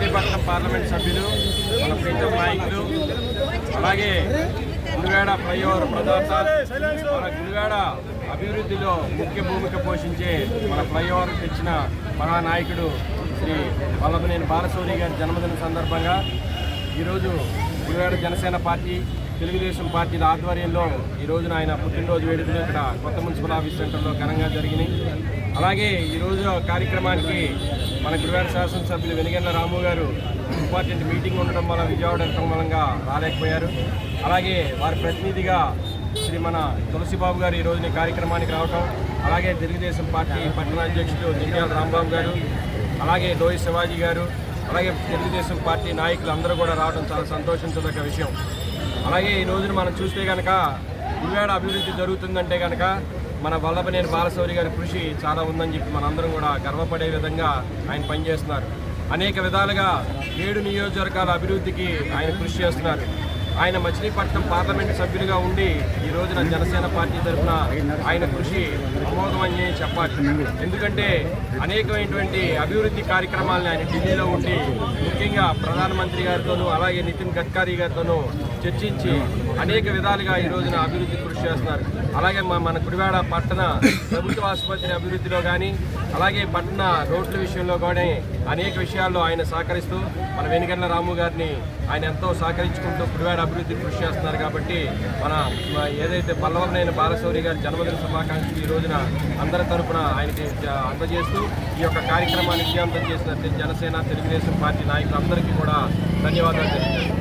Parliament సభ్యులు మన ప్రీతం నాయకులు అలాగే గుడివాడ ఫ్లైఓవర్ ప్రదాత మన గుడివాడ అభివృద్ధిలో ముఖ్య భూమిక పోషించే మన ఫ్లైఓవర్ తెచ్చిన మహానాయకుడు శ్రీ వల్లభనేని బాలసూరి గారి జన్మదిన సందర్భంగా ఈరోజు గుడివాడ జనసేన పార్టీ తెలుగుదేశం పార్టీల ఆధ్వర్యంలో ఈ రోజున ఆయన పుట్టినరోజు వేడుకలు ఇక్కడ కొత్త మున్సిపల్ ఆఫీస్ సెంటర్లో ఘనంగా జరిగినాయి. అలాగే ఈ రోజు కార్యక్రమానికి మన గుడివాడ శాసనసభ్యులు వెనుగన్న రాము గారు ఇంపార్టెంట్ మీటింగ్ ఉండడం వల్ల విజయవాడ మూలంగా రాలేకపోయారు. అలాగే వారి ప్రతినిధిగా శ్రీ మన తులసిబాబు గారు ఈ రోజున కార్యక్రమానికి రావటం అలాగే తెలుగుదేశం పార్టీ పట్టణ అధ్యక్షులు రాంబాబు గారు అలాగే లోయి శివాజీ గారు అలాగే తెలుగుదేశం పార్టీ నాయకులు అందరూ కూడా రావడం చాలా సంతోషించదగ్గ విషయం. అలాగే ఈ రోజున మనం చూస్తే కనుక గుడివాడ అభివృద్ధి జరుగుతుందంటే కనుక మన వల్లభనేని బాలశౌరి గారి కృషి చాలా ఉందని చెప్పి మనందరం కూడా గర్వపడే విధంగా ఆయన పనిచేస్తున్నారు. అనేక విధాలుగా ఏడు నియోజకవర్గాల అభివృద్ధికి ఆయన కృషి చేస్తున్నారు. ఆయన మచిలీపట్నం పార్లమెంట్ సభ్యులుగా ఉండి ఈ రోజున జనసేన పార్టీ తరఫున ఆయన కృషి అమోఘమని చెప్పాలి. ఎందుకంటే అనేకమైనటువంటి అభివృద్ధి కార్యక్రమాలను ఆయన ఢిల్లీలో ఉండి ముఖ్యంగా ప్రధానమంత్రి గారితోనూ అలాగే నితిన్ గడ్కరీ గారితోనూ చర్చించి అనేక విధాలుగా ఈ రోజున అభివృద్ధి కృషి చేస్తున్నారు. అలాగే మా మన గుడివాడ పట్టణ ప్రభుత్వ ఆసుపత్రి అభివృద్ధిలో కానీ అలాగే పట్టణ రోడ్ల విషయంలో కానీ అనేక విషయాల్లో ఆయన సహకరిస్తూ మన వెనుగండ్ల రాము గారిని ఆయన ఎంతో సహకరించుకుంటూ గుడివాడ అభివృద్ధి కృషి చేస్తున్నారు కాబట్టి మన ఏదైతే పల్లవనైన బాలశౌరి గారి జన్మదిన శుభాకాంక్షలు ఈ రోజున అందరి తరపున ఆయనకి అందజేస్తూ ఈ యొక్క కార్యక్రమాన్ని విజయవంతం చేసిన జనసేన తెలుగుదేశం పార్టీ నాయకులందరికీ కూడా ధన్యవాదాలు తెలియజేస్తున్నాను